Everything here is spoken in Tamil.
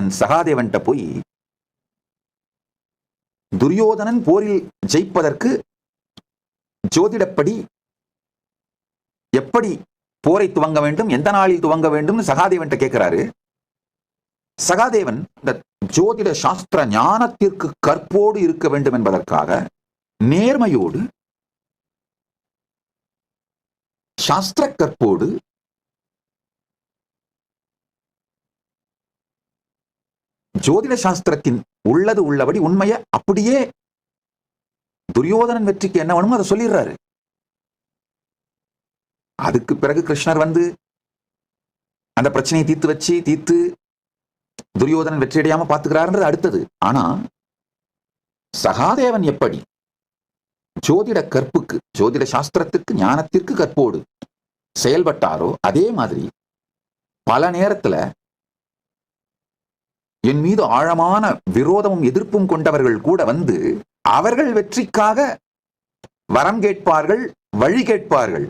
சகாதேவன்ட்ட போய் துரியோதனன் போரில் ஜெயிப்பதற்கு ஜோதிடப்படி எப்படி போரை துவங்க வேண்டும் எந்த நாளில் துவங்க வேண்டும் சகாதேவன்ட்ட கேட்கிறாரு. சகாதேவன் இந்த ஜோதிட சாஸ்திர ஞானத்திற்கு கற்போடு இருக்க வேண்டும் என்பதற்காக நேர்மையோடு சாஸ்திர கற்போடு ஜோதிட சாஸ்திரத்தின் உள்ளது உள்ளபடி உண்மையை அப்படியே துரியோதனன் வெற்றிக்கு என்ன வேணுமோ அதை சொல்லிடுறாரு. அதுக்கு பிறகு கிருஷ்ணர் வந்து அந்த பிரச்சனையை தீர்த்து வச்சு தீர்த்து துரியோதனன் வெற்றியடையாம பாத்துக்கிறாருன்றது அடுத்தது. ஆனா சகாதேவன் எப்படி ஜோதிட கற்புக்கு ஜோதிட சாஸ்திரத்துக்கு ஞானத்திற்கு கற்போடு செயல்பட்டாரோ அதே மாதிரி பல நேரத்துல என் மீது ஆழமான விரோதமும் எதிர்ப்பும் கொண்டவர்கள் கூட வந்து அவர்கள் வெற்றிக்காக வரம் கேட்பார்கள் வழி கேட்பார்கள்.